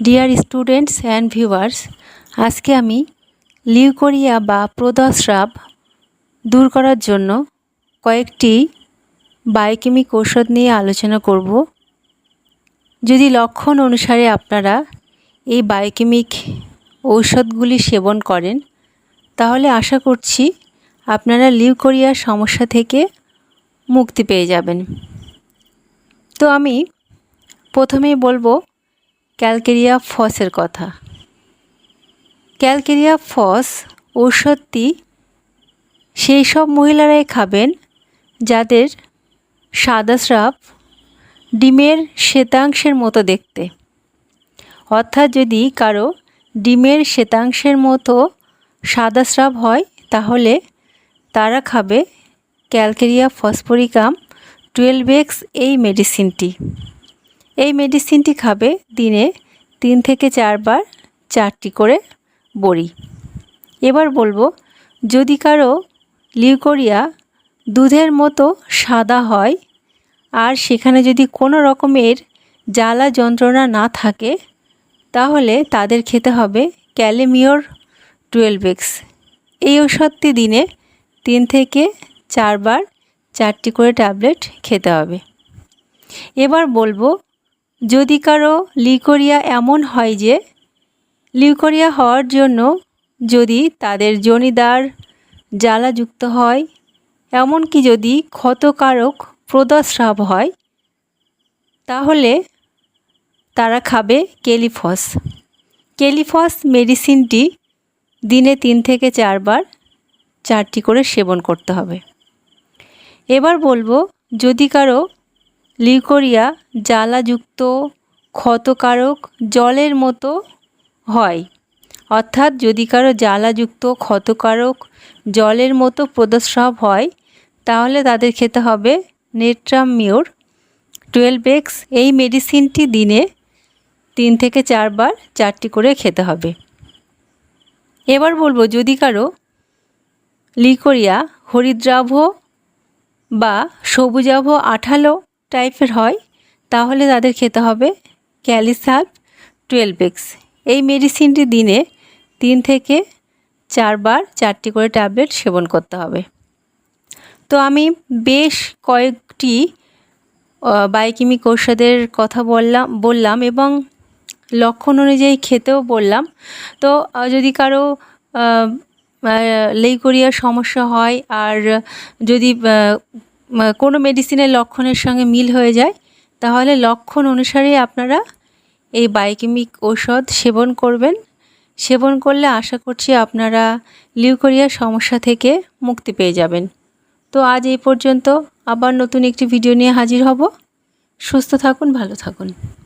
Dear students and viewers আজকে আমি leucorrhoea বা প্রদাস্রাব দূর করার জন্য কয়েকটি বায়োকেমিক ঔষধ নিয়ে আলোচনা করব। যদি লক্ষণ অনুসারে আপনারা এই বায়োকেমিক ঔষধগুলি সেবন করেন, তাহলে আশা করছি আপনারা লিউকোরিয়ার সমস্যা থেকে মুক্তি পেয়ে যাবেন। তো আমি প্রথমেই বলব ক্যালকেরিয়া ফসের কথা। ক্যালকেরিয়া ফস ঔষধটি সেই সব মহিলারাই খাবেন যাদের সাদা স্রাব ডিমের শ্বেতাংশের মতো দেখতে। অর্থাৎ যদি কারও ডিমের শ্বেতাংশের মতো সাদা স্রাব হয়, তাহলে তারা খাবে ক্যালকেরিয়া ফসফরিকাম টুয়েলভ এক্স এই মেডিসিনটি। এই মেডিসিনটি খাবে দিনে তিন থেকে চারবার চারটি করে বড়ি। এবার বলব, যদি কারও লিউকোরিয়া দুধের মতো সাদা হয় আর সেখানে যদি কোনো রকমের জ্বালা যন্ত্রণা না থাকে, তাহলে তাদের খেতে হবে ক্যালেমিওর টুয়েলভ এক্স এই ওষুধটি দিনে তিন থেকে চারবার চারটি করে ট্যাবলেট খেতে হবে। এবার বলব যদি কারও লিউকোরিয়া এমন হয় যে, লিউকোরিয়া হওয়ার জন্য যদি তাদের জনিদার জ্বালাযুক্ত হয়, এমনকি যদি ক্ষতকারক প্রদাস্রাব হয়, তাহলে তারা খাবে কেলিফস। কেলিফস মেডিসিনটি দিনে তিন থেকে চারবার চারটি করে সেবন করতে হবে। এবার বলব, যদি কারও লিউকোরিয়া জ্বালাযুক্ত ক্ষতকারক জলের মতো হয়। অর্থাৎ যদি কারও জ্বালাযুক্ত ক্ষতকারক জলের মতো প্রদস্রাব হয়, তাহলে তাদের খেতে হবে নেট্রামিওর। টুয়েলভ এক্স এই মেডিসিনটি দিনে তিন থেকে চারবার চারটি করে খেতে হবে। এবার বলব, যদি কারও লিকোরিয়া হরিদ্রাভ বা সবুজাভ আঠালো টাইপের হয়, তাহলে তাদের খেতে হবে ক্যালিসাল টুয়েলভ এক্স এই মেডিসিনটি দিনে তিন থেকে চারবার চারটি করে ট্যাবলেট সেবন করতে হবে। তো আমি বেশ কয়েকটি বায়োকেমিক ঔষধের কথা বললাম বললাম এবং লক্ষণ অনুযায়ী খেতেও বললাম। তো যদি কারও লেইকোরিয়ার সমস্যা হয় আর যদি কোনো মেডিসিনের লক্ষণের সঙ্গে মিল হয়ে যায়, তাহলে লক্ষণ অনুসারে আপনারা এই বায়োকেমিক ঔষধ সেবন করবেন। সেবন করলে আশা করছি আপনারা লিউকোরিয়া সমস্যা থেকে মুক্তি পেয়ে যাবেন। তো আজ এই পর্যন্ত আবার নতুন একটি ভিডিও নিয়ে হাজির হব। সুস্থ থাকুন, ভালো থাকুন।